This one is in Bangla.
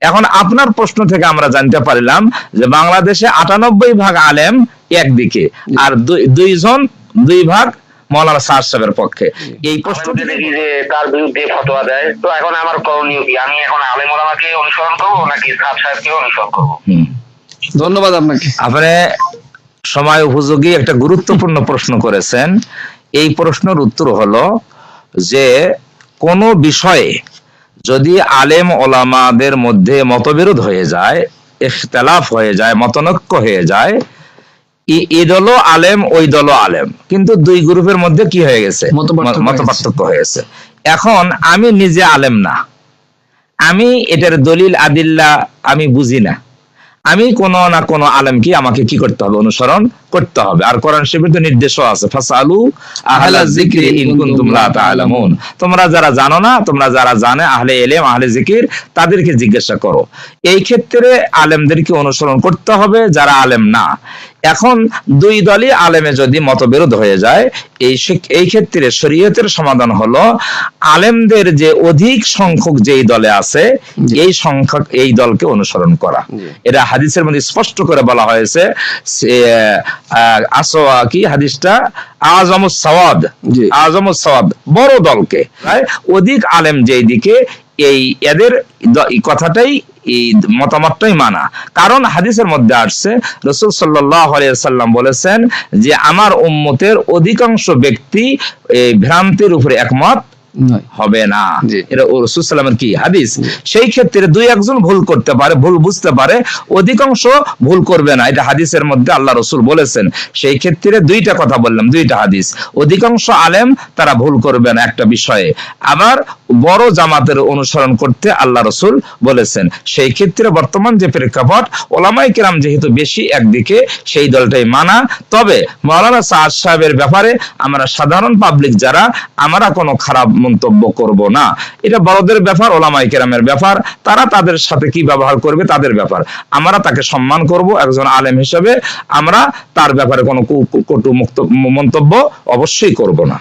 এখন আপনার প্রশ্ন থেকে আমরা জানতে পারলাম যে বাংলাদেশে আটানব্বই ভাগ আলেম একদিকে আর দুই- দুইজন দুই ভাগ মৌলানা সার সাহেবের পক্ষে। এই প্রশ্ন দেখি যে তার বিরুদ্ধে ফতোয়া দেয় তো এখন আমার করণীয় কি? আমি এখন আলেম ওলামাকে অনুসরণ করব নাকি সাহেব সাহেবকে অনুসরণ করব? ধন্যবাদ আপনাকে। আপনি সময় উপযোগী একটা গুরুত্বপূর্ণ প্রশ্ন করেছেন। এই প্রশ্নের উত্তর হলো যে কোন বিষয়ে যদি আলেম ওলামাদের মধ্যে মতবিরোধ হয়ে যায় ইখতলাফ হয়ে যায় মতনৈক্য হয়ে যায় এই দলও আলেম ওই দলও আলেম। কিন্তু দুই গ্রুপের মধ্যে কি হয়ে গেছে? মত পার্থক্য হয়েছে এখন আমি নিজে আলেম না। আমি এটার দলিল আদিল্লা আমি বুঝি না। আমি কোন না কোন আলেমকে আমাকে কি করতে হবে? অনুসরণ করতে হবে। আর কোরআন শরীফে তো নির্দেশও আছে ফাসালু আহলা যিকরি ইন কুনতুম লা তাআলামুন। তোমরা যারা জানো না তোমরা যারা জানে আহলে ইলম আহলে জিকির তাদেরকে জিজ্ঞাসা করো। এই ক্ষেত্রে আলেমদেরকে অনুসরণ করতে হবে যারা আলেম না। এখন দুই দলই আলেমে যদি মতবিরোধ হয়ে যায় এই এই ক্ষেত্রে শরীয়তের সমাধান হলো আলেমদের যে অধিক সংখ্যক যেই দলে আছে এই সংখ্যক এই দলকে অনুসরণ করা। এটা হাদিসের মধ্যে স্পষ্ট করে বলা হয়েছে সে- আহ, আসোয়া কি হাদিসটা আজমুস সওয়াদ জি। আজমুস সওয়াদ বড় দলকে অধিক আলেম যেই দিকে এই এদের কথাটাই এই মতামতটাই মানা। কারণ হাদিসের মধ্যে আসছে রসুল সাল্লাম বলেছেন যে আমার উম্মতের অধিকাংশ ব্যক্তি এই ভ্রান্তির উপরে একমত। হবে না। এটা ও রসুল সাল্লামের কি হাদিস? সেই ক্ষেত্রে দুই একজন ভুল করতে পারে ভুল বুঝতে পারে অধিকাংশ ভুল করবে না। এটা হাদিসের মধ্যে আল্লাহ রসুল বলেছেন। সেই ক্ষেত্রে দুইটা কথা বললাম দুইটা হাদিস। অধিকাংশ আলেম তারা ভুল করবে না একটা বিষয়ে। আবার বড় জামাতের অনুসরণ করতে আল্লাহ রসুল বলেছেন। সেই ক্ষেত্রে বর্তমান যে প্রেক্ষাপট ওলামাই কিরাম যেহেতু বেশি একদিকে, সেই দলটাই মানা। তবে মৌলানা সাদ সাহেবের ব্যাপারে আমরা সাধারণ পাবলিক যারা, আমরা কোনো খারাপ মন্তব্য করব না। এটা বড়দের ব্যাপার ওলামাই কেরামের ব্যাপার। তারা তাদের সাথে কি ব্যবহার করবে, তাদের ব্যাপার। আমরা তাকে সম্মান করব একজন আলেম হিসেবে। আমরা তার ব্যাপারে কোনো কটু মুক্ত, মন্তব্য অবশ্যই করব না।